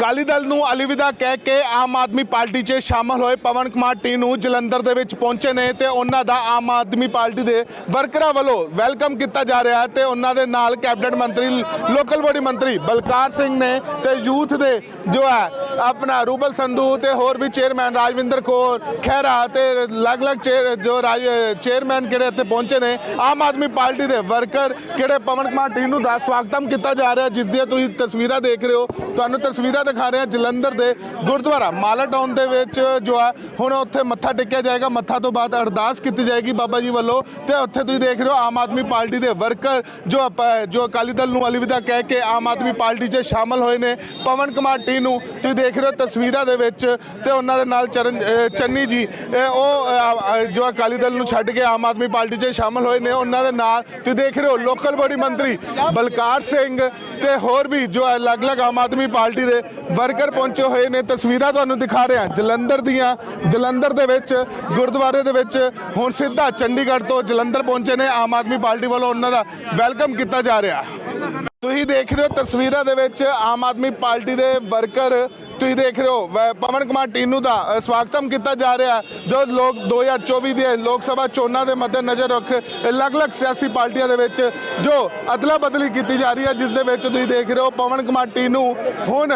ਕਾਲੀ ਦਲ ਨੂੰ ਅਲਵਿਦਾ ਕਹਿ ਕੇ ਆਮ ਆਦਮੀ ਪਾਰਟੀ 'ਚ ਸ਼ਾਮਲ ਹੋਏ ਪਵਨ ਕੁਮਾਰ ਟੀਨੂ ਜਲੰਧਰ ਦੇ ਵਿੱਚ ਪਹੁੰਚੇ ਨੇ ਤੇ ਉਹਨਾਂ ਦਾ ਆਮ ਆਦਮੀ ਪਾਰਟੀ ਦੇ ਵਰਕਰਾਂ ਵੱਲੋਂ ਵੈਲਕਮ ਕੀਤਾ ਜਾ ਰਿਹਾ ਹੈ ਤੇ ਉਹਨਾਂ ਦੇ ਨਾਲ ਕੈਬਨਿਟ ਮੰਤਰੀ, ਲੋਕਲ ਬੋਡੀ ਮੰਤਰੀ ਬਲਕਾਰ ਸਿੰਘ ਨੇ ਤੇ ਯੂਥ ਦੇ ਜੋ ਹੈ, ਆਪਣਾ ਰੂਬਲ ਸੰਧੂ ਤੇ ਹੋਰ ਵੀ ਚੇਅਰਮੈਨ ਰਾਜਵਿੰਦਰ ਕੌਰ ਖਹਿਰਾ ਤੇ ਅਲੱਗ-ਅਲੱਗ ਚੇਅਰ, ਜੋ ਰਾਜ, ਚੇਅਰਮੈਨ ਕਿਹੜੇ ਇੱਥੇ ਪਹੁੰਚੇ ਨੇ, ਆਮ ਆਦਮੀ ਪਾਰਟੀ ਦੇ ਵਰਕਰ ਕਿਹੜੇ ਪਵਨ ਕੁਮਾਰ ਟੀਨੂ ਦਾ ਸਵਾਗਤਮ ਕੀਤਾ ਜਾ ਰਿਹਾ ਜਿਸ ਦੀਆਂ ਤੁਸੀਂ ਤਸਵੀਰਾਂ ਦੇਖ ਰਹੇ ਹੋ, ਤੁਹਾਨੂੰ ਤਸਵੀਰਾਂ ਦਿਖਾ ਰਿਹਾ ਜਲੰਧਰ ਦੇ ਗੁਰਦੁਆਰਾ ਮਾਲਾ ਟਾਊਨ ਦੇ ਵਿੱਚ ਜੋ ਹੈ, ਹੁਣ ਉੱਥੇ ਮੱਥਾ ਟੇਕਿਆ ਜਾਏਗਾ। ਮੱਥਾ ਤੋਂ ਬਾਅਦ ਅਰਦਾਸ ਕੀਤੀ ਜਾਏਗੀ ਬਾਬਾ ਜੀ ਵੱਲੋਂ। ਤੇ ਉੱਥੇ ਤੁਸੀਂ ਦੇਖ ਰਹੇ ਹੋ ਆਮ ਆਦਮੀ ਪਾਰਟੀ ਦੇ ਵਰਕਰ ਜੋ ਜੋ ਅਕਾਲੀ ਦਲ ਨੂੰ ਅਲਵਿਦਾ ਕਹਿ ਕੇ ਆਮ ਆਦਮੀ ਪਾਰਟੀ 'ਚ ਸ਼ਾਮਲ ਹੋਏ ਨੇ। ਪਵਨ ਕੁਮਾਰ ਟੀ ਨੂੰ ਤੁਸੀਂ ਦੇਖ ਰਹੇ ਹੋ ਤਸਵੀਰਾਂ ਦੇ ਵਿੱਚ ਤੇ ਉਹਨਾਂ ਦੇ ਨਾਲ ਚਰਨ ਚੰਨੀ ਜੀ ਉਹ ਜੋ ਅਕਾਲੀ ਦਲ ਨੂੰ ਛੱਡ ਕੇ ਆਮ ਆਦਮੀ ਪਾਰਟੀ 'ਚ ਸ਼ਾਮਲ ਹੋਏ ਨੇ। ਉਹਨਾਂ ਦੇ ਨਾਲ ਤੁਸੀਂ ਦੇਖ ਰਹੇ ਹੋ ਲੋਕਲ ਬੋਡੀ ਮੰਤਰੀ ਬਲਕਾਰ ਸਿੰਘ ਤੇ ਹੋਰ ਵੀ ਜੋ ਅਲੱਗ-ਅਲੱਗ ਆਮ ਆਦਮੀ ਪਾਰਟੀ ਦੇ ਵਰਕਰ ਪਹੁੰਚੇ ਹੋਏ ਨੇ, ਤਸਵੀਰਾਂ ਤੁਹਾਨੂੰ ਦਿਖਾ ਰਿਹਾ ਜਲੰਧਰ ਦੀਆਂ, ਜਲੰਧਰ ਦੇ ਵਿੱਚ, ਗੁਰਦੁਆਰੇ ਦੇ ਵਿੱਚ ਹੁਣ ਸਿੱਧਾ ਚੰਡੀਗੜ੍ਹ ਤੋਂ ਜਲੰਧਰ ਪਹੁੰਚੇ ਨੇ, ਆਮ ਆਦਮੀ ਪਾਰਟੀ ਵੱਲੋਂ ਉਹਨਾਂ ਦਾ ਵੈਲਕਮ ਕੀਤਾ ਜਾ ਰਿਹਾ। ਤੁਸੀਂ ਦੇਖ ਰਹੇ ਹੋ ਤਸਵੀਰਾਂ ਦੇ ਵਿੱਚ ਆਮ ਆਦਮੀ ਪਾਰਟੀ ਦੇ ਵਰਕਰ, ਤੁਸੀਂ ਦੇਖ ਰਹੇ ਹੋ, ਵੈ- ਪਵਨ ਕੁਮਾਰ ਟੀਨੂ ਦਾ ਸਵਾਗਤਮ ਕੀਤਾ ਜਾ ਰਿਹਾ ਜੋ ਲੋਕ 2024 ਦੇ ਲੋਕ ਸਭਾ ਚੋਣਾਂ ਦੇ ਮੱਦੇ ਨਜ਼ਰ ਰੱਖ ਅਲੱਗ-ਅਲੱਗ ਸਿਆਸੀ ਪਾਰਟੀਆਂ ਦੇ ਵਿੱਚ ਜੋ ਅਦਲਾ ਬਦਲੀ ਕੀਤੀ ਜਾ ਰਹੀ ਹੈ, ਜਿਸ ਦੇ ਵਿੱਚ ਤੁਸੀਂ ਦੇਖ ਰਹੇ ਹੋ ਪਵਨ ਕੁਮਾਰ ਟੀਨੂ ਹੁਣ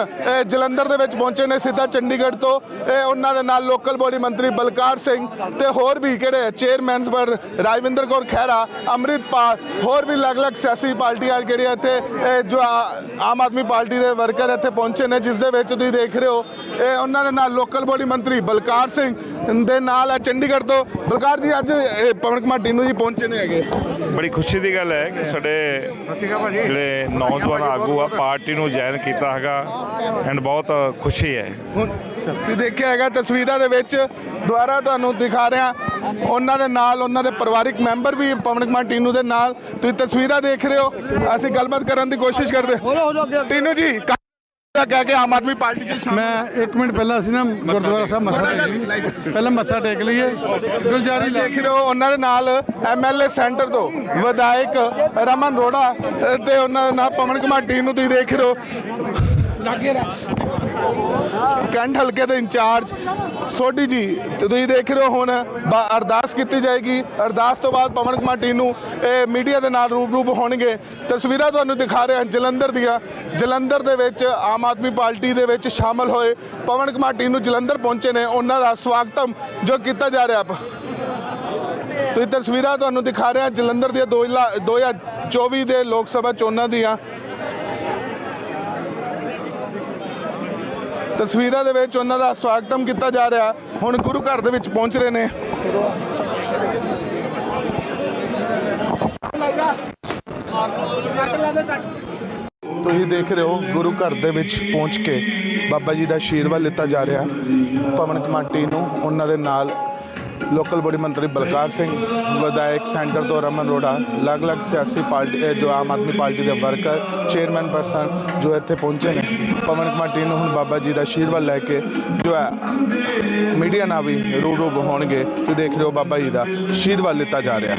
ਜਲੰਧਰ ਦੇ ਵਿੱਚ ਪਹੁੰਚੇ ਨੇ, ਸਿੱਧਾ ਚੰਡੀਗੜ੍ਹ ਤੋਂ ਇਹ ਉਹਨਾਂ ਦੇ ਨਾਲ ਲੋਕਲ ਬੋਡੀ ਮੰਤਰੀ ਬਲਕਾਰ ਸਿੰਘ ਤੇ ਹੋਰ ਵੀ ਕਿਹੜੇ ਚੇਅਰਮੈਨਸ ਪਰ ਰਾਜਵਿੰਦਰ ਕੌਰ ਖਹਿਰਾ, ਅੰਮ੍ਰਿਤਪਾਲ, ਹੋਰ ਵੀ ਅਲੱਗ-ਅਲੱਗ ਸਿਆਸੀ ਪਾਰਟੀਆਂ ਜਿਹੜੀਆਂ ਇੱਥੇ ਜੋ ਆਮ ਆਦਮੀ ਪਾਰਟੀ ਦੇ ਵਰਕਰ ਇੱਥੇ ਪਹੁੰਚੇ ਨੇ ਜਿਸ ਦੇ ਵਿੱਚ ਤੁਸੀਂ ਦੇਖ ਰਹੇ ਹੋ ਇਹ ਉਹਨਾਂ ਦੇ ਨਾਲ ਲੋਕਲ ਬੋਡੀ ਮੰਤਰੀ ਬਲਕਾਰ ਸਿੰਘ ਦੇ ਨਾਲ ਹੈ ਚੰਡੀਗੜ੍ਹ ਤੋਂ। ਬਲਕਾਰ ਜੀ ਅੱਜ ਪਵਨ ਕੁਮਾਰ ਟੀਨੂ ਜੀ ਪਹੁੰਚੇ ਨੇ ਹੈਗੇ। ਬੜੀ ਖੁਸ਼ੀ ਦੀ ਗੱਲ ਹੈ ਕਿ ਸਾਡੇ ਜਿਹੜੇ ਨੌਜਵਾਨ ਆਗੂ ਆ ਪਾਰਟੀ ਨੂੰ ਜੁਆਇਨ ਕੀਤਾ ਹੈਗਾ ਐਂਡ ਬਹੁਤ ਖੁਸ਼ੀ ਹੈ। ਹੁਣ ਤੁਸੀਂ ਦੇਖਿਆ ਹੈਗਾ ਤਸਵੀਰਾਂ ਦੇ ਵਿੱਚ ਦੁਆਰਾ ਤੁਹਾਨੂੰ ਦਿਖਾ ਰਿਹਾ ਉਹਨਾਂ ਦੇ ਨਾਲ ਉਹਨਾਂ ਦੇ ਪਰਿਵਾਰਿਕ ਮੈਂਬਰ ਵੀ ਪਵਨ ਕੁਮਾਰ ਟੀਨੂ ਦੇ ਨਾਲ। ਤੁਸੀਂ ਤਸਵੀਰਾਂ ਦੇਖ ਰਹੇ ਹੋ। ਅਸੀਂ ਗੱਲਬਾਤ ਕਰਨ ਦੀ ਕੋਸ਼ਿਸ਼ ਕਰਦੇ ਟੀਨੂ ਜੀ ਕਹਿ ਕੇ ਆਮ ਆਦਮੀ ਪਾਰਟੀ ਚ ਮੈਂ 1 ਮਿੰਟ ਪਹਿਲਾਂ ਅਸੀਂ ਨਾ ਗੁਰਦੁਆਰਾ ਸਾਹਿਬ ਮੱਥਾ ਟੇਕ ਲਈਏ। ਪਹਿਲਾਂ ਮੱਥਾ ਟੇਕ ਲਈਏ। ਗੁਲਜ਼ਾਰੀ ਲਾ ਦੇਖ ਰਹੇ ਹੋ ਉਹਨਾਂ ਦੇ ਨਾਲ ਐਮਐਲਏ ਸੈਂਟਰ ਤੋਂ ਵਿਧਾਇਕ ਰਮਨ ਰੋੜਾ ਤੇ ਉਹਨਾਂ ਦੇ ਨਾਲ ਪਵਨ ਕੁਮਾਰ ਟੀਨੂ ਨੂੰ ਤੁਸੀਂ ਦੇਖ ਰਹੇ ਹੋ। ਕੈਂਟ ਹਲਕੇ ਦੇ ਇੰਚਾਰਜ। ਸੋਢੀ ਜੀ ਤੇ ਤੁਸੀਂ ਦੇਖ ਰਹੇ ਹੋ ਹੁਣ, ਬਾ- ਅਰਦਾਸ ਕੀਤੀ ਜਾਏਗੀ। ਅਰਦਾਸ ਤੋਂ ਬਾਅਦ ਪਵਨ ਕੁਮਾਰ ਟੀਨੂ, ਇਹ ਮੀਡੀਆ ਦੇ ਨਾਲ ਰੂਬਰੂ ਹੋਣਗੇ। ਤਸਵੀਰਾਂ ਤੁਹਾਨੂੰ ਦਿਖਾ ਰਹੇ ਹਾਂ ਜਲੰਧਰ ਦੀਆਂ। ਜਲੰਧਰ ਦੇ ਵਿੱਚ ਆਮ ਆਦਮੀ ਪਾਰਟੀ ਦੇ ਵਿੱਚ ਸ਼ਾਮਲ ਹੋਏ ਪਵਨ ਕੁਮਾਰ ਟੀਨੂ ਜਲੰਧਰ ਪਹੁੰਚੇ ਨੇ। ਉਹਨਾਂ ਦਾ ਸਵਾਗਤਮ ਜੋ ਕੀਤਾ ਜਾ ਰਿਹਾ ਤੁਸੀਂ ਤਸਵੀਰਾਂ ਤੁਹਾਨੂੰ ਦਿਖਾ ਰਹੇ ਹਾਂ ਜਲੰਧਰ ਦੀਆਂ 2024 ਦੇ ਲੋਕ ਸਭਾ ਚੋਣਾਂ ਦੀਆਂ। ਤਸਵੀਰਾਂ ਦੇ ਵਿੱਚ ਉਹਨਾਂ ਦਾ ਸਵਾਗਤਮ ਕੀਤਾ ਜਾ ਰਿਹਾ। ਹੁਣ ਗੁਰੂ ਘਰ ਦੇ ਵਿੱਚ ਪਹੁੰਚ ਰਹੇ ਨੇ। ਤੁਸੀਂ ਦੇਖ ਰਹੇ ਹੋ ਗੁਰੂ ਘਰ ਦੇ ਵਿੱਚ ਪਹੁੰਚ ਕੇ ਬਾਬਾ ਜੀ ਦਾ ਆਸ਼ੀਰਵਾਦ ਲਿੱਤਾ ਜਾ ਰਿਹਾ। ਪਵਨ ਕਮਾਟੀ ਨੂੰ ਉਹਨਾਂ ਦੇ ਨਾਲ ਲੋਕਲ ਬੋਡੀ ਮੰਤਰੀ ਬਲਕਾਰ ਸਿੰਘ, ਵਿਧਾਇਕ ਸੈਂਟਰ ਤੋਂ ਰਮਨ ਰੋੜਾ ਅਲੱਗ-ਅਲੱਗ ਸਿਆਸੀ ਪਾਰਟੀ ਜੋ ਆਮ ਆਦਮੀ ਪਾਰਟੀ ਦੇ ਵਰਕਰ, ਚੇਅਰਮੈਨ ਪਰਸਨ ਜੋ ਇੱਥੇ ਪਹੁੰਚੇ ਨੇ, ਪਵਨ ਕੁਮਾਰ ਨੂੰ ਹੁਣ ਬਾਬਾ ਜੀ ਦਾ ਆਸ਼ੀਰਵਾਦ ਲੈ ਕੇ ਜੋ ਹੈ, ਮੀਡੀਆ ਨਾਲ ਵੀ ਰੂਬਰੂ ਹੋਣਗੇ ਤੁਸੀਂ ਦੇਖ ਰਹੇ ਹੋ ਬਾਬਾ ਜੀ ਦਾ ਆਸ਼ੀਰਵਾਦ ਲਿੱਤਾ ਜਾ ਰਿਹਾ।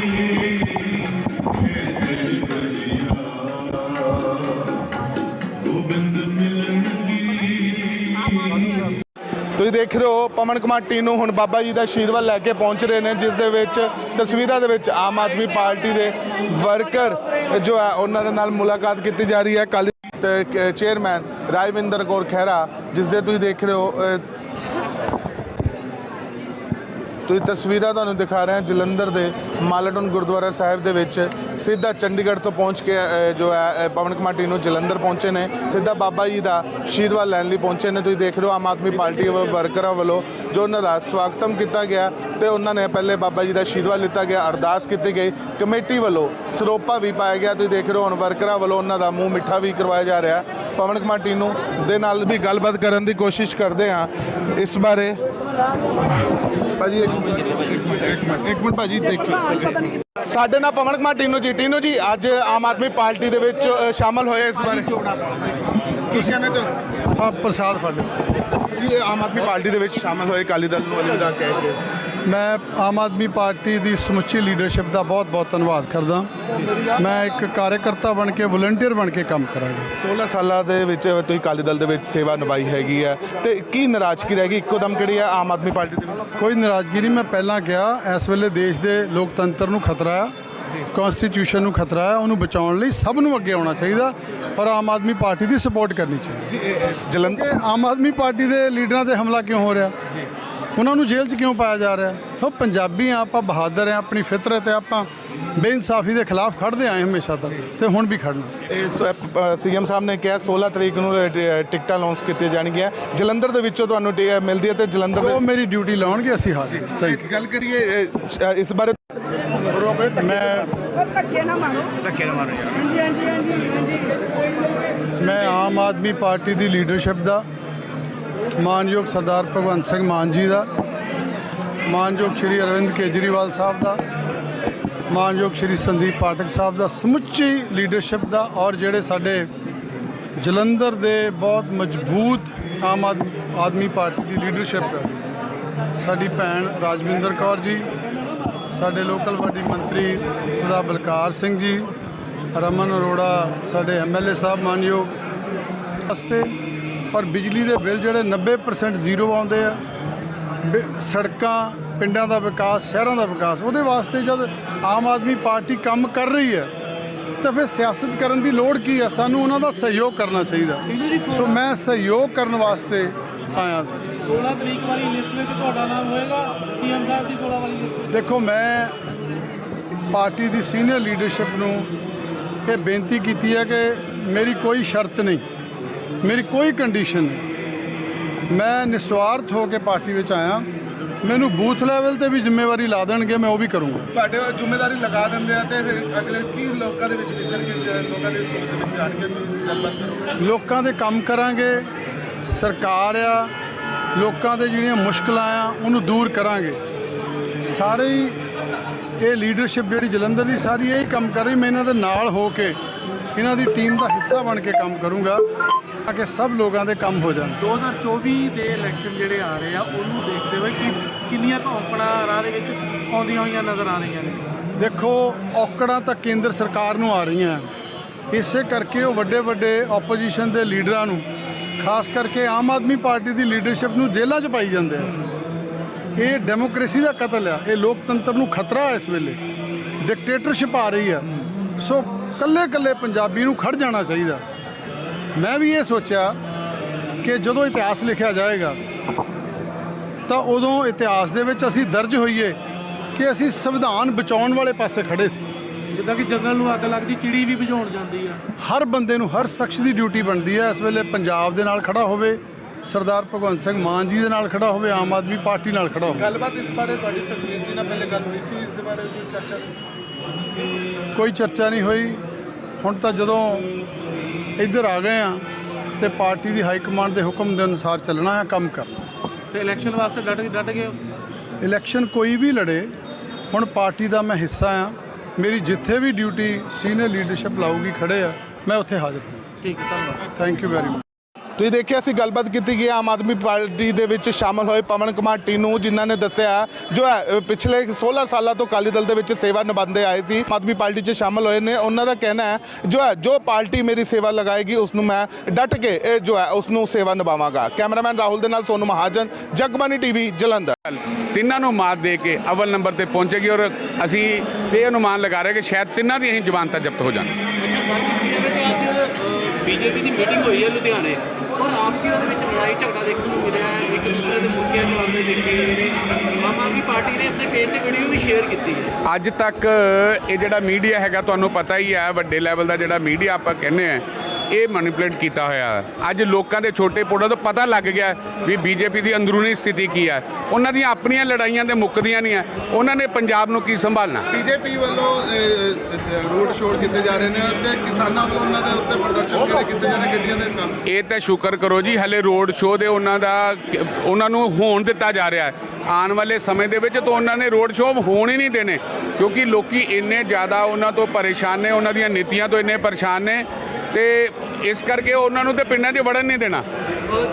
ਤੁਸੀਂ ਦੇਖ ਰਹੇ ਹੋ ਪਵਨ ਕੁਮਾਰ ਟੀਨੂ ਹੁਣ ਬਾਬਾ ਜੀ ਦਾ ਆਸ਼ੀਰਵਾਦ ਲੈ ਕੇ ਪਹੁੰਚ ਰਹੇ ਨੇ, ਜਿਸ ਦੇ ਵਿੱਚ, ਤਸਵੀਰਾਂ ਦੇ ਵਿੱਚ ਆਮ ਆਦਮੀ ਪਾਰਟੀ ਦੇ ਵਰਕਰ ਜੋ ਹੈ, ਉਹਨਾਂ ਦੇ ਨਾਲ ਮੁਲਾਕਾਤ ਕੀਤੀ ਜਾ ਰਹੀ ਹੈ। ਕੱਲ ਚੇਅਰਮੈਨ ਰਾਜਵਿੰਦਰ ਕੌਰ ਖਹਿਰਾ, ਜਿਸ ਦੇ ਤੁਸੀਂ ਦੇਖ ਰਹੇ ਹੋ ਤੁਸੀਂ ਤਸਵੀਰਾਂ ਤੁਹਾਨੂੰ ਦਿਖਾ ਰਹੇ ਹਾਂ ਜਲੰਧਰ ਦੇ ਮਾਲਾਟਨ ਗੁਰਦੁਆਰਾ ਸਾਹਿਬ ਦੇ ਵਿੱਚ। ਸਿੱਧਾ ਚੰਡੀਗੜ੍ਹ ਤੋਂ ਪਹੁੰਚ ਕੇ ਜੋ ਹੈ ਪਵਨ ਕੁਮਾਰ ਟੀਨੂ ਜਲੰਧਰ ਪਹੁੰਚੇ ਨੇ। ਸਿੱਧਾ ਬਾਬਾ ਜੀ ਦਾ ਆਸ਼ੀਰਵਾਦ ਲੈਣ ਲਈ ਪਹੁੰਚੇ ਨੇ। ਤੁਸੀਂ ਦੇਖ ਰਹੇ ਹੋ ਆਮ ਆਦਮੀ ਪਾਰਟੀ ਵ- ਵਰਕਰਾਂ ਵੱਲੋਂ ਜੋ ਉਹਨਾਂ ਦਾ ਸਵਾਗਤਮ ਕੀਤਾ ਗਿਆ ਤੇ ਉਹਨਾਂ ਨੇ ਪਹਿਲੇ ਬਾਬਾ ਜੀ ਦਾ ਆਸ਼ੀਰਵਾਦ ਲਿੱਤਾ ਗਿਆ, ਅਰਦਾਸ ਕੀਤੀ ਗਈ। ਕਮੇਟੀ ਵੱਲੋਂ ਸਰੋਪਾ ਵੀ ਪਾਇਆ ਗਿਆ। ਤੁਸੀਂ ਦੇਖ ਰਹੇ ਹੋ ਹੁਣ ਵਰਕਰਾਂ ਵੱਲੋਂ ਉਹਨਾਂ ਦਾ ਮੂੰਹ ਮਿੱਠਾ ਵੀ ਕਰਵਾਇਆ ਜਾ ਰਿਹਾ। ਪਵਨ ਕੁਮਾਰ ਟੀਨੂ ਦੇ ਨਾਲ ਵੀ ਗੱਲਬਾਤ ਕਰਨ ਦੀ ਕੋਸ਼ਿਸ਼ ਕਰਦੇ ਹਾਂ। ਇਸ ਬਾਰੇ ਭਾਜੀ ਇੱਕ ਮਿੰਟ ਇੱਕ ਮਿੰਟ ਇੱਕ ਮਿੰਟ ਇੱਕ ਮਿੰਟ ਭਾਜੀ ਦੇਖਿਓ ਸਾਡੇ ਨਾਲ ਪਵਨ ਕੁਮਾਰ ਟੀਨੂ ਜੀ ਟੀਨੂ ਜੀ ਅੱਜ ਆਮ ਆਦਮੀ ਪਾਰਟੀ ਦੇ ਵਿੱਚ ਸ਼ਾਮਲ ਹੋਏ ਇਸ ਬਾਰੇ ਤੁਸੀਂ ਕਹਿੰਦੇ ਤੇ ਹਾਂ ਪ੍ਰਸਾਦ ਫੜ ਲਿਓ। ਕਿ ਆਮ ਆਦਮੀ ਪਾਰਟੀ ਦੇ ਵਿੱਚ ਸ਼ਾਮਲ ਹੋਏ ਅਕਾਲੀ ਦਲ ਨੂੰ ਅਲਵਿਦਾ ਕਹਿ ਕੇ? ਮੈਂ ਆਮ ਆਦਮੀ ਪਾਰਟੀ ਦੀ ਸਮੁੱਚੀ ਲੀਡਰਸ਼ਿਪ ਦਾ ਬਹੁਤ-ਬਹੁਤ ਧੰਨਵਾਦ ਕਰਦਾ। ਮੈਂ ਇੱਕ ਕਾਰਜਕਰਤਾ ਬਣ ਕੇ ਵਲੰਟੀਅਰ ਬਣ ਕੇ ਕੰਮ ਕਰਾਂਗਾ। 16 ਸਾਲਾਂ ਦੇ ਵਿੱਚ ਤੁਸੀਂ ਅਕਾਲੀ ਦਲ ਦੇ ਵਿੱਚ ਸੇਵਾ ਨਿਭਾਈ ਹੈਗੀ ਹੈ ਤੇ ਕੀ ਨਾਰਾਜ਼ਗੀ ਰਹਿ ਗਈ? ਇੱਕੋ ਦਮ ਕਿਹੜੀ ਹੈ ਆਮ ਆਦਮੀ ਪਾਰਟੀ ਦੇ ਨਾਲ ਕੋਈ ਨਾਰਾਜ਼ਗੀ ਨਹੀਂ ਮੈਂ ਪਹਿਲਾਂ ਕਿਹਾ ਇਸ ਵੇਲੇ ਦੇਸ਼ ਦੇ ਲੋਕਤੰਤਰ ਨੂੰ ਖਤਰਾ ਹੈ ਕਨਸਟੀਟਿਊਸ਼ਨ ਨੂੰ ਖਤਰਾ ਹੈ ਉਹਨੂੰ ਬਚਾਉਣ ਲਈ ਸਭ ਨੂੰ ਅੱਗੇ ਆਉਣਾ ਚਾਹੀਦਾ ਔਰ ਆਮ ਆਦਮੀ ਪਾਰਟੀ ਦੀ ਸਪੋਰਟ ਕਰਨੀ ਚਾਹੀਦੀ। ਜਲੰਧਰ ਆਮ ਆਦਮੀ ਪਾਰਟੀ ਦੇ ਲੀਡਰਾਂ ਤੇ ਹਮਲਾ ਕਿਉਂ ਹੋ ਰਿਹਾ? ਉਹਨਾਂ ਨੂੰ ਜੇਲ੍ਹ 'ਚ ਕਿਉਂ ਪਾਇਆ ਜਾ ਰਿਹਾ? ਉਹ ਪੰਜਾਬੀ ਆ ਆਪਾਂ ਬਹਾਦਰ ਆ ਆਪਣੀ ਫਿਤਰਤ ਹੈ ਆਪਾਂ ਬੇਇਨਸਾਫੀ ਦੇ ਖਿਲਾਫ ਖੜਦੇ ਆਏ ਹਮੇਸ਼ਾ ਤੱਕ ਤੇ ਹੁਣ ਵੀ ਖੜਨਾ ਸੀਐਮ ਸਾਹਿਬ ਨੇ ਕਿਹਾ 16 ਤਰੀਕ ਨੂੰ ਟਿਕਟਾਂ ਲਾਂਚ ਕੀਤੀਆਂ ਜਾਣਗੀਆਂ। ਜਲੰਧਰ ਦੇ ਵਿੱਚੋਂ ਤੁਹਾਨੂੰ ਮਿਲਦੀ ਹੈ ਤੇ ਜਲੰਧਰ ਉਹ ਮੇਰੀ ਡਿਊਟੀ ਲਾਉਣਗੇ ਅਸੀਂ ਹਾਜ਼ਰ ਥੈਂਕ ਗੱਲ ਕਰੀਏ ਇਸ ਬਾਰੇ ਮੈਂ ਧੱਕੇ ਨਾ ਮਾਰੋ। ਧੱਕੇ ਨਾ ਮਾਰੋ ਯਾਰ। ਹਾਂਜੀ ਹਾਂਜੀ ਹਾਂਜੀ ਹਾਂਜੀ। ਮੈਂ ਆਮ ਆਦਮੀ ਪਾਰਟੀ ਦੀ ਲੀਡਰਸ਼ਿਪ ਦਾ ਮਾਨਯੋਗ ਸਰਦਾਰ ਭਗਵੰਤ ਸਿੰਘ ਮਾਨ ਜੀ ਦਾ, ਮਾਨਯੋਗ ਸ਼੍ਰੀ ਅਰਵਿੰਦ ਕੇਜਰੀਵਾਲ ਸਾਹਿਬ ਦਾ, ਮਾਨਯੋਗ ਸ਼੍ਰੀ ਸੰਦੀਪ ਪਾਠਕ ਸਾਹਿਬ ਦਾ, ਸਮੁੱਚੀ ਲੀਡਰਸ਼ਿਪ ਦਾ ਔਰ ਜਿਹੜੇ ਸਾਡੇ ਜਲੰਧਰ ਦੇ ਬਹੁਤ ਮਜ਼ਬੂਤ ਆਮ ਆਦ- ਆਦਮੀ ਪਾਰਟੀ ਦੀ ਲੀਡਰਸ਼ਿਪ ਹੈ। ਸਾਡੀ ਭੈਣ ਰਾਜਵਿੰਦਰ ਕੌਰ ਜੀ, ਸਾਡੇ ਲੋਕਲ ਬਾਡੀ ਮੰਤਰੀ ਸਰਦਾਰ ਬਲਕਾਰ ਸਿੰਘ ਜੀ, ਰਮਨ ਅਰੋੜਾ, ਸਾਡੇ ਐਮਐਲਏ ਸਾਹਿਬ ਮਾਨਯੋਗ, ਵਾਸਤੇ ਔਰ ਬਿਜਲੀ ਦੇ ਬਿੱਲ ਜਿਹੜੇ 90% ਜ਼ੀਰੋ ਆਉਂਦੇ ਆ। ਸੜਕਾਂ ਪਿੰਡਾਂ ਦਾ ਵਿਕਾਸ ਸ਼ਹਿਰਾਂ ਦਾ ਵਿਕਾਸ ਉਹਦੇ ਵਾਸਤੇ ਜਦ ਆਮ ਆਦਮੀ ਪਾਰਟੀ ਕੰਮ ਕਰ ਰਹੀ ਹੈ ਤਾਂ ਫਿਰ ਸਿਆਸਤ ਕਰਨ ਦੀ ਲੋੜ ਕੀ ਹੈ ਸਾਨੂੰ ਉਹਨਾਂ ਦਾ ਸਹਿਯੋਗ ਕਰਨਾ ਚਾਹੀਦਾ। ਸੋ ਮੈਂ ਸਹਿਯੋਗ ਕਰਨ ਵਾਸਤੇ ਆਇਆ। 16 ਤਰੀਕ ਵਾਲੀ ਲਿਸਟ ਵਿੱਚ ਤੁਹਾਡਾ ਨਾਮ ਹੋਏਗਾ ਸੀਐਮ ਸਾਹਿਬ ਦੀ 16 ਵਾਲੀ ਲਿਸਟ ਦੇਖੋ ਮੈਂ ਪਾਰਟੀ ਦੀ ਸੀਨੀਅਰ ਲੀਡਰਸ਼ਿਪ ਨੂੰ ਇਹ ਬੇਨਤੀ ਕੀਤੀ ਹੈ ਕਿ ਮੇਰੀ ਕੋਈ ਸ਼ਰਤ ਨਹੀਂ। ਮੇਰੀ ਕੋਈ ਕੰਡੀਸ਼ਨ ਨਹੀਂ। ਮੈਂ ਨਿਸਵਾਰਥ ਹੋ ਕੇ ਪਾਰਟੀ ਵਿੱਚ ਆਇਆ। ਮੈਨੂੰ ਬੂਥ ਲੈਵਲ ਤੇ ਵੀ ਜ਼ਿੰਮੇਵਾਰੀ ਲਾ ਦੇਣਗੇ ਮੈਂ ਉਹ ਵੀ ਕਰੂੰਗਾ। ਤੁਹਾਡੇ ਜ਼ਿੰਮੇਵਾਰੀ ਲਗਾ ਦਿੰਦੇ ਆ ਤੇ ਫਿਰ ਅਗਲੇ ਕੀ ਲੋਕਾਂ ਦੇ ਵਿੱਚ ਵਿਚਰ ਕੇ ਲੋਕਾਂ ਦੇ ਸੋਚ ਦੇ ਵਿੱਚ ਜਾਣ ਕੇ ਗੱਲਬਾਤ ਕਰੋ ਲੋਕਾਂ ਦੇ ਕੰਮ ਕਰਾਂਗੇ ਸਰਕਾਰ ਆ ਲੋਕਾਂ ਦੇ ਜਿਹੜੀਆਂ ਮੁਸ਼ਕਲਾਂ ਆ ਉਹਨੂੰ ਦੂਰ ਕਰਾਂਗੇ। ਸਾਰੇ ਇਹ ਲੀਡਰਸ਼ਿਪ ਜਿਹੜੀ ਜਲੰਧਰ ਦੀ ਸਾਰੀ ਇਹ ਕੰਮ ਕਰ ਰਹੀ ਮੈਂ ਇਹਨਾਂ ਦੇ ਨਾਲ ਹੋ ਕੇ ਇਹਨਾਂ ਦੀ ਟੀਮ ਦਾ ਹਿੱਸਾ ਬਣ ਕੇ ਕੰਮ ਕਰੂੰਗਾ। ਤਾਂ ਕਿ ਸਭ ਲੋਕਾਂ ਦੇ ਕੰਮ ਹੋ ਜਾਣ। 2024 ਦੇ ਇਲੈਕਸ਼ਨ ਜਿਹੜੇ ਆ ਰਹੇ ਆ ਉਹਨੂੰ ਦੇਖਦੇ ਹੋਏ ਕਿ ਕਿੰਨੀਆਂ ਧੌਂਕੜਾਂ ਰਾਹ ਦੇ ਵਿੱਚ ਆਉਂਦੀਆਂ ਹੋਈਆਂ ਨਜ਼ਰ ਆ ਰਹੀਆਂ ਨੇ? ਦੇਖੋ ਔਕੜਾਂ ਤਾਂ ਕੇਂਦਰ ਸਰਕਾਰ ਨੂੰ ਆ ਰਹੀਆਂ। ਇਸੇ ਕਰਕੇ ਉਹ ਵੱਡੇ ਵੱਡੇ ਆਪੋਜੀਸ਼ਨ ਦੇ ਲੀਡਰਾਂ ਨੂੰ ਖਾਸ ਕਰਕੇ ਆਮ ਆਦਮੀ ਪਾਰਟੀ ਦੀ ਲੀਡਰਸ਼ਿਪ ਨੂੰ ਜੇਲ੍ਹਾਂ 'ਚ ਪਾਈ ਜਾਂਦੇ ਆ। ਇਹ ਡੈਮੋਕ੍ਰੇਸੀ ਦਾ ਕਤਲ ਆ। ਇਹ ਲੋਕਤੰਤਰ ਨੂੰ ਖਤਰਾ ਹੈ ਇਸ ਵੇਲੇ। ਡਿਕਟੇਟਰਸ਼ਿਪ ਆ ਰਹੀ ਆ। ਸੋ ਕੱਲੇ ਕੱਲੇ ਪੰਜਾਬੀ ਨੂੰ ਖੜ ਜਾਣਾ ਚਾਹੀਦਾ। ਮੈਂ ਵੀ ਇਹ ਸੋਚਿਆ ਕਿ ਜਦੋਂ ਇਤਿਹਾਸ ਲਿਖਿਆ ਜਾਏਗਾ ਤਾਂ ਉਦੋਂ ਇਤਿਹਾਸ ਦੇ ਵਿੱਚ ਅਸੀਂ ਦਰਜ ਹੋਈਏ ਕਿ ਅਸੀਂ ਸੰਵਿਧਾਨ ਬਚਾਉਣ ਵਾਲੇ ਪਾਸੇ ਖੜੇ ਸੀ। ਜਿੱਦਾਂ ਕਿ ਜੰਗਲ ਨੂੰ ਅੱਗ ਲੱਗਦੀ ਚਿੜੀ ਵੀ ਬੁਝਾਉਣ ਜਾਂਦੀ ਆ। ਹਰ ਬੰਦੇ ਨੂੰ ਹਰ ਸ਼ਖਸ ਦੀ ਡਿਊਟੀ ਬਣਦੀ ਹੈ ਇਸ ਵੇਲੇ ਪੰਜਾਬ ਦੇ ਨਾਲ ਖੜਾ ਹੋਵੇ ਸਰਦਾਰ ਭਗਵੰਤ ਸਿੰਘ ਮਾਨ ਜੀ ਦੇ ਨਾਲ ਖੜਾ ਹੋਵੇ ਆਮ ਆਦਮੀ ਪਾਰਟੀ ਨਾਲ ਖੜਾ ਹੋਵੇ। ਗੱਲਬਾਤ ਇਸ ਬਾਰੇ ਤੁਹਾਡੀ ਸੁਖਬੀਰ ਜੀ ਨਾਲ ਪਹਿਲੇ ਗੱਲ ਹੋਈ ਸੀ ਇਸ ਦੇ ਬਾਰੇ ਕੋਈ ਚਰਚਾ? ਕੋਈ ਚਰਚਾ ਨਹੀਂ ਹੋਈ। ਹੁਣ ਤਾਂ ਜਦੋਂ ਇੱਧਰ ਆ ਗਏ ਆ ਤੇ ਪਾਰਟੀ ਦੀ ਹਾਈ ਕਮਾਂਡ ਦੇ ਹੁਕਮ ਦੇ ਅਨੁਸਾਰ ਚੱਲਣਾ ਹੈ ਕੰਮ ਕਰਨਾ ਤੇ ਇਲੈਕਸ਼ਨ ਵਾਸਤੇ ਡਟ ਡਟ ਗਏ? ਇਲੈਕਸ਼ਨ ਕੋਈ ਵੀ ਲੜੇ ਹੁਣ ਪਾਰਟੀ ਦਾ ਮੈਂ ਹਿੱਸਾ ਆ। ਮੇਰੀ ਜਿੱਥੇ ਵੀ ਡਿਊਟੀ ਸੀਨੀਅਰ ਲੀਡਰਸ਼ਿਪ ਲਾਊਗੀ ਖੜੇ ਆ ਮੈਂ ਉੱਥੇ ਹਾਜ਼ਰ ਹਾਂ। ਠੀਕ ਹੈ ਧੰਨਵਾਦ। ਥੈਂਕ ਯੂ ਵੈਰੀ ਮਚ ਤੁਸੀਂ ਦੇਖਿਆ ਸੀ ਗੱਲਬਾਤ ਕੀਤੀ ਗਈ ਆਮ ਆਦਮੀ ਪਾਰਟੀ ਦੇ ਵਿੱਚ ਸ਼ਾਮਲ ਹੋਏ ਪਵਨ ਕੁਮਾਰ ਟੀਨੂ ਜਿਨ੍ਹਾਂ ਨੇ ਦੱਸਿਆ ਜੋ ਹੈ ਪਿਛਲੇ 16 ਸਾਲਾਂ ਤੋਂ ਅਕਾਲੀ ਦਲ ਦੇ ਵਿੱਚ ਸੇਵਾ ਨਿਭਾਉਂਦੇ ਆਏ ਸੀ ਆਮ ਆਦਮੀ ਪਾਰਟੀ 'ਚ ਸ਼ਾਮਲ ਹੋਏ ਨੇ। ਉਹਨਾਂ ਦਾ ਕਹਿਣਾ ਹੈ ਜੋ ਹੈ ਜੋ ਪਾਰਟੀ ਮੇਰੀ ਸੇਵਾ ਲਗਾਏਗੀ ਉਸ ਨੂੰ ਮੈਂ ਡਟ ਕੇ ਇਹ ਜੋ ਹੈ ਉਸ ਨੂੰ ਸੇਵਾ ਨਿਭਾਵਾਂਗਾ। ਕੈਮਰਾਮੈਨ ਰਾਹੁਲ ਦੇ ਨਾਲ ਸੋਨੂ ਮਹਾਜਨ ਜਗਬਾਨੀ ਟੀਵੀ ਜਲੰਧਰ। ਤਿੰਨਾਂ ਨੂੰ ਮਾਤ ਦੇ ਕੇ ਅਵਲ ਨੰਬਰ ਤੇ ਪਹੁੰਚੇਗੀ ਔਰ ਅਸੀਂ ਇਹ ਅਨੁਮਾਨ ਲਗਾ ਰਹੇ ਕਿ ਸ਼ਾਇਦ ਤਿੰਨਾਂ ਦੀ ਅਸੀਂ ਜ਼ਮਾਨਤਾਂ ਜ਼ਬਤ ਹੋ ਜਾਣ। ਅੱਛਾ ਬੀਜੇਪੀ ਦੀ ਮੀਟਿੰਗ ਹੋਈ ਹੈ ਲੁਧਿਆਣੇ ਔਰ ਆਪਸੀ ਉਹਦੇ ਵਿੱਚ ਲੜਾਈ ਝਗੜਾ ਦੇਖਣ ਨੂੰ ਮਿਲਿਆ ਇੱਕ ਦੂਸਰੇ ਦੇ ਮੁੱਛੀਆਂ ਚਲਾਉਂਦੇ ਦੇਖੇ ਗਏ ਨੇ। ਆਮ ਆਦਮੀ ਪਾਰਟੀ ਨੇ ਆਪਣੇ ਪੇਜ ਤੇ ਵੀਡੀਓ ਵੀ ਸ਼ੇਅਰ ਕੀਤੀ ਹੈ। ਅੱਜ ਤੱਕ ਇਹ ਜਿਹੜਾ ਮੀਡੀਆ ਹੈਗਾ, ਤੁਹਾਨੂੰ ਪਤਾ ਹੀ ਹੈ, ਵੱਡੇ ਲੈਵਲ ਦਾ ਜਿਹੜਾ ਮੀਡੀਆ ਆਪਾਂ ਕਹਿੰਦੇ ਆ ਇਹ ਮੈਨੀਪੂਲੇਟ ਕੀਤਾ ਹੋਇਆ ਹੈ। ਅੱਜ ਲੋਕਾਂ ਦੇ ਛੋਟੇ ਪੋੜਾਂ ਤੋਂ ਪਤਾ ਲੱਗ ਗਿਆ ਵੀ ਬੀਜੇਪੀ ਦੀ ਅੰਦਰੂਨੀ ਸਥਿਤੀ ਕੀ ਹੈ। ਉਹਨਾਂ ਦੀਆਂ ਆਪਣੀਆਂ ਲੜਾਈਆਂ ਦੇ ਮੁੱਕਦੀਆਂ ਨਹੀਂ ਹੈ। ਉਹਨਾਂ ਨੇ ਪੰਜਾਬ ਨੂੰ ਕੀ ਸੰਭਾਲਣਾ? ਬੀਜੇਪੀ ਵੱਲੋਂ ਰੋਡ ਸ਼ੋਅ ਕੀਤੇ ਜਾ ਰਹੇ ਨੇ ਤੇ ਕਿਸਾਨਾਂ ਵੱਲੋਂ ਉਹਨਾਂ ਦੇ ਉੱਤੇ ਪ੍ਰਦਰਸ਼ਨ ਜਿਹੜੇ ਕੀਤੇ ਜਾ ਰਹੇ ਗੱਡੀਆਂ ਦੇ ਕੰਮ। ਇਹ ਤਾਂ ਸ਼ੁਕਰ ਕਰੋ ਜੀ ਹਲੇ ਰੋਡ ਸ਼ੋਅ ਦੇ ਉਹਨਾਂ ਦਾ ਉਹਨਾਂ ਨੂੰ ਹੋਣ ਦਿੱਤਾ ਜਾ ਰਿਹਾ ਹੈ। ਆਉਣ ਵਾਲੇ ਸਮੇਂ ਦੇ ਵਿੱਚ ਤਾਂ ਉਹਨਾਂ ਨੇ ਰੋਡ ਸ਼ੋਅ ਹੋਣ ਹੀ ਨਹੀਂ ਦੇਣੇ ਕਿਉਂਕਿ ਲੋਕੀ ਇੰਨੇ ਜ਼ਿਆਦਾ ਉਹਨਾਂ ਤੋਂ ਪਰੇਸ਼ਾਨ ਨੇ ਉਹਨਾਂ ਦੀਆਂ ਨੀਤੀਆਂ ਤੋਂ ਇੰਨੇ ਪਰੇਸ਼ਾਨ ਨੇ ਤੇ ਇਸ ਕਰਕੇ ਉਹਨਾਂ ਨੂੰ ਤੇ ਪਿੰਡਾਂ 'ਚ ਵੜਨ ਨਹੀਂ ਦੇਣਾ।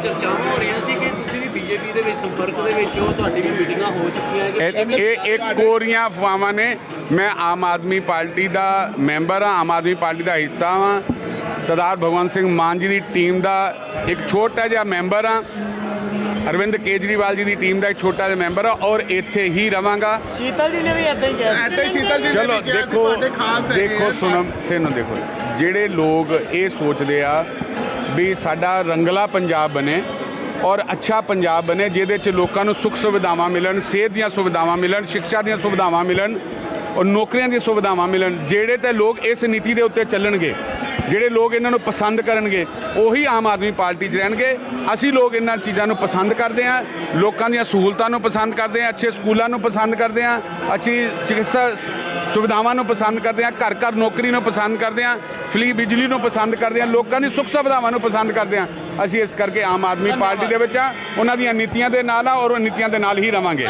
ਚਰਚਾਵਾਂ ਹੋ ਰਹੀਆਂ ਸੀ ਕਿ ਤੁਸੀਂ ਵੀ ਬੀਜੇਪੀ ਦੇ ਵਿੱਚ ਸੰਪਰਕ ਦੇ ਵਿੱਚ ਹੋ ਤੁਹਾਡੀ ਵੀ ਮੀਟਿੰਗਾਂ ਹੋ ਚੁੱਕੀਆਂ ਕਿ ਇਹ ਇਹ ਇੱਕ ਕੋਰੀਆਂ ਅਫਵਾਹਾਂ ਨੇ। ਮੈਂ ਆਮ ਆਦਮੀ ਪਾਰਟੀ ਦਾ ਮੈਂਬਰ ਹਾਂ ਆਮ ਆਦਮੀ ਪਾਰਟੀ ਦਾ ਹਿੱਸਾ ਹਾਂ ਸਰਦਾਰ ਭਗਵੰਤ ਸਿੰਘ ਮਾਨ ਜੀ ਦੀ ਟੀਮ ਦਾ ਇੱਕ ਛੋਟਾ ਜਿਹਾ ਮੈਂਬਰ ਹਾਂ। ਅਰਵਿੰਦ ਕੇਜਰੀਵਾਲ ਜੀ ਦੀ ਟੀਮ ਦਾ ਇੱਕ ਛੋਟਾ ਜਿਹਾ ਮੈਂਬਰ ਹਾਂ ਔਰ ਇੱਥੇ ਹੀ ਰਵਾਂਗਾ। ਸ਼ੀਤਲ ਜੀ ਨੇ ਵੀ ਇਦਾਂ ਹੀ ਕਿਹਾ ਹੀ ਸ਼ੀਤਲ ਜੀ ਨੇ ਚਲੋ ਦੇਖੋ ਤੁਹਾਡੇ ਖਾਸ ਹੈਗੇ ਦੇਖੋ ਆ। ਸੁਣੋ ਸੇਨੋ ਦੇਖੋ। ਜਿਹੜੇ ਲੋਕ ਇਹ ਸੋਚਦੇ ਆ ਵੀ ਸਾਡਾ ਰੰਗਲਾ ਪੰਜਾਬ ਬਣੇ ਔਰ ਅੱਛਾ ਪੰਜਾਬ ਬਣੇ ਜਿਹਦੇ ਚ ਲੋਕਾਂ ਨੂੰ ਸੁੱਖ ਸੁਵਿਧਾਵਾਂ ਮਿਲਣ ਸਿਹਤ ਦੀਆਂ ਸੁਵਿਧਾਵਾਂ ਮਿਲਣ ਸਿੱਖਿਆ ਦੀਆਂ ਸੁਵਿਧਾਵਾਂ ਮਿਲਣ ਔਰ ਨੌਕਰੀਆਂ ਦੀਆਂ ਸੁਵਿਧਾਵਾਂ ਮਿਲਣ ਜਿਹੜੇ ਤੇ ਲੋਕ ਇਸ ਨੀਤੀ ਦੇ ਉੱਤੇ ਚੱਲਣਗੇ ਜਿਹੜੇ ਲੋਕ ਇਹਨਾਂ ਨੂੰ ਪਸੰਦ ਕਰਨਗੇ ਉਹੀ ਆਮ ਆਦਮੀ ਪਾਰਟੀ 'ਚ ਰਹਿਣਗੇ। ਅਸੀਂ ਲੋਕ ਇਹਨਾਂ ਚੀਜ਼ਾਂ ਨੂੰ ਪਸੰਦ ਕਰਦੇ ਹਾਂ ਲੋਕਾਂ ਦੀਆਂ ਸਹੂਲਤਾਂ ਨੂੰ ਪਸੰਦ ਕਰਦੇ ਹਾਂ ਅੱਛੇ ਸਕੂਲਾਂ ਨੂੰ ਪਸੰਦ ਕਰਦੇ ਹਾਂ ਅੱਛੀ ਚਿਕਿਤਸਾ ਸੁਵਿਧਾਵਾਂ ਨੂੰ ਪਸੰਦ ਕਰਦੇ ਹਾਂ ਘਰ ਘਰ ਨੌਕਰੀ ਨੂੰ ਪਸੰਦ ਕਰਦੇ ਹਾਂ ਫ੍ਰੀ ਬਿਜਲੀ ਨੂੰ ਪਸੰਦ ਕਰਦੇ ਹਾਂ ਲੋਕਾਂ ਦੀ ਸੁੱਖ ਸੁਵਿਧਾਵਾਂ ਨੂੰ ਪਸੰਦ ਕਰਦੇ ਹਾਂ। ਅਸੀਂ ਇਸ ਕਰਕੇ ਆਮ ਆਦਮੀ ਪਾਰਟੀ ਦੇ ਵਿੱਚ ਆ ਉਹਨਾਂ ਦੀਆਂ ਨੀਤੀਆਂ ਦੇ ਨਾਲ ਆ ਔਰ ਉਹ ਨੀਤੀਆਂ ਦੇ ਨਾਲ ਹੀ ਰਵਾਂਗੇ।